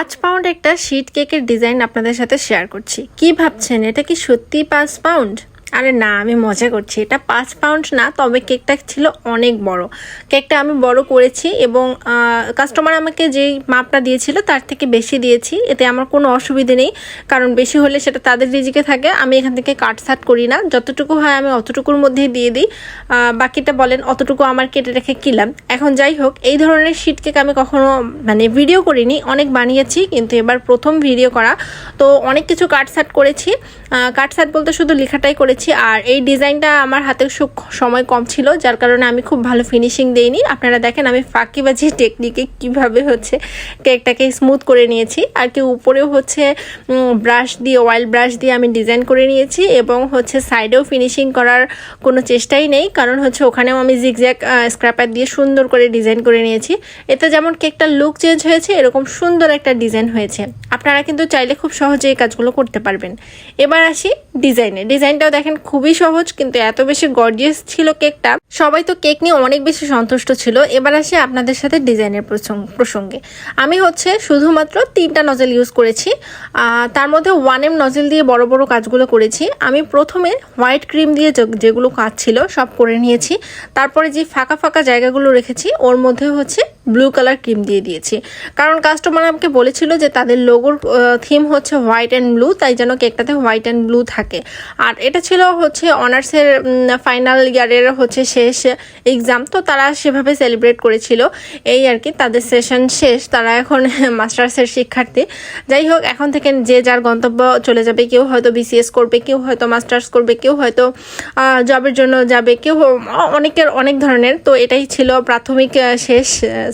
পাঁচ পাউন্ড একটা শীট কেকের ডিজাইন আপনাদের সাথে শেয়ার করছি। কি ভাবছেন? এটা কি সত্যি পাঁচ পাউন্ড? আরে না, আমি মজা করছি। এটা পাঁচ পাউন্ড না, তবে কেকটা ছিল অনেক বড়। কেকটা আমি বড় করেছি এবং কাস্টমার আমাকে যেই মাপটা দিয়েছিল তার থেকে বেশি দিয়েছি। এতে আমার কোনো অসুবিধে নেই, কারণ বেশি হলে সেটা তাদের রিজিকে থাকে, আমি এখান থেকে কাট সাট করি না। যতটুকু হয় আমি অতটুকুর মধ্যেই দিয়ে দিই। বাকিটা বলেন অতটুকু আমার কেটে রেখে কিলাম এখন যাই হোক, এই ধরনের শিট কেক আমি কখনো মানে ভিডিও করিনি, অনেক বানিয়েছি, কিন্তু এবার প্রথম ভিডিও করা। তো অনেক কিছু কাট সাট করেছি। কাট সাট বলতে শুধু লেখাটাই করেছি। আর এই ডিজাইনটা আমার হাতে সময় কম ছিল, যার কারণে আমি খুব ভালো ফিনিশিং দেইনি। আপনারা দেখেন আমি ফাঁকিবাজি টেকনিকে কীভাবে হচ্ছে কেকটাকে স্মুথ করে নিয়েছি। আর কি উপরেও হচ্ছে ব্রাশ দিয়ে অয়েল ব্রাশ দিয়ে আমি ডিজাইন করে নিয়েছি এবং হচ্ছে সাইডেও ফিনিশিং করার কোনো চেষ্টাই নেই। কারণ হচ্ছে ওখানেও আমি জিগজ্যাক স্ক্র্যাপার দিয়ে সুন্দর করে ডিজাইন করে নিয়েছি। এতে যেমন কেকটার লুক চেঞ্জ হয়েছে, এরকম সুন্দর একটা ডিজাইন হয়েছে। আপনারা কিন্তু চাইলে খুব সহজে এই কাজগুলো করতে পারবেন। এবার আসি ডিজাইনে ডিজাইনটাও দেখেন খুবই সহজ, কিন্তু এত বেশি গর্জিয়াস ছিল কেকটা। সবাই তো কেক নিয়ে অনেক বেশি সন্তুষ্ট ছিল। এবার আসি আপনাদের সাথে ডিজাইনের প্রসঙ্গে। আমি হচ্ছে শুধুমাত্র তিনটা নজেল ইউজ করেছি। তার মধ্যে ওয়ান এম নজেল দিয়ে বড় বড় কাজগুলো করেছি। আমি প্রথমে হোয়াইট ক্রিম দিয়ে যেগুলো কাজ ছিল সব করে নিয়েছি। তারপরে যে ফাঁকা ফাঁকা জায়গাগুলো রেখেছি, ওর মধ্যে হচ্ছে ব্লু কালার ক্রিম দিয়ে দিয়েছি। কারণ কাস্টমার আমাকে বলেছিল যে তাদের লোগোর থিম হচ্ছে হোয়াইট অ্যান্ড ব্লু তাই যেন কেকটাতে হোয়াইট অ্যান্ড ব্লু থাকে। আর এটা ছিল হচ্ছে অনার্সের ফাইনাল ইয়ারের হচ্ছে শেষ এক্সাম তো তারা সেভাবে সেলিব্রেট করেছিল। এই আর কি, তাদের সেশন শেষ, তারা এখন মাস্টার্সের শিক্ষার্থী। যাই হোক, এখন থেকে যে যার গন্তব্য চলে যাবে, কেউ হয়তো বিসিএস করবে, কেউ হয়তো মাস্টার্স করবে, কেউ হয়তো জবের জন্য যাবে, কেউ অনেকের অনেক ধরনের, তো এটাই ছিল প্রাথমিক শেষ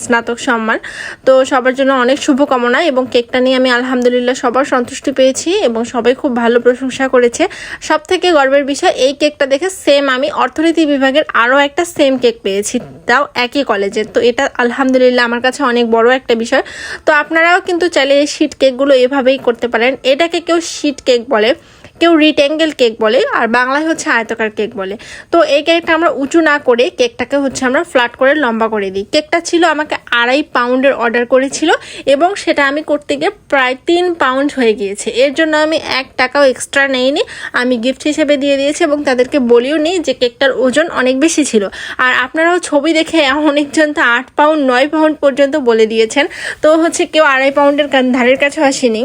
স্নাতক সম্মান। তো সবার জন্য অনেক শুভকামনা এবং কেকটা নিয়ে আমি আলহামদুলিল্লাহ সবার সন্তুষ্টি পেয়েছি এবং সবাই খুব ভালো প্রশংসা করেছে। সব থেকে গর্বের বিষয়, এই কেকটা দেখে সেম আমি অর্থনীতি বিভাগের আরও একটা সেম কেক পেয়েছি, তাও একই কলেজে তো এটা আলহামদুলিল্লাহ আমার কাছে অনেক বড় একটা বিষয়। তো আপনারাও কিন্তু চাইলে এই শিট কেকগুলো এভাবেই করতে পারেন। এটাকে কেউ শিট কেক বলে। কেউ রিটেঙ্গেল কেক বলে, আর বাংলায় হচ্ছে আয়তকার কেক বলে। তো এই কেকটা আমরা উঁচু না করে কেকটাকে হচ্ছে আমরা ফ্ল্যাট করে লম্বা করে দিই। কেকটা ছিল আমাকে আড়াই পাউন্ডের অর্ডার করেছিল, এবং সেটা আমি করতে গিয়ে প্রায় তিন পাউন্ড হয়ে গিয়েছে। এর জন্য আমি এক টাকাও এক্সট্রা নেইনি, আমি গিফট হিসেবে দিয়ে দিয়েছি, এবং তাদেরকে বলিও নি যে কেকটার ওজন অনেক বেশি ছিল। আর আপনারাও ছবি দেখে অনেকজন তো আট পাউন্ড, নয় পাউন্ড পর্যন্ত বলে দিয়েছেন। তো হচ্ছে কেউ আড়াই পাউন্ডের ধারের কাছে আসেনি।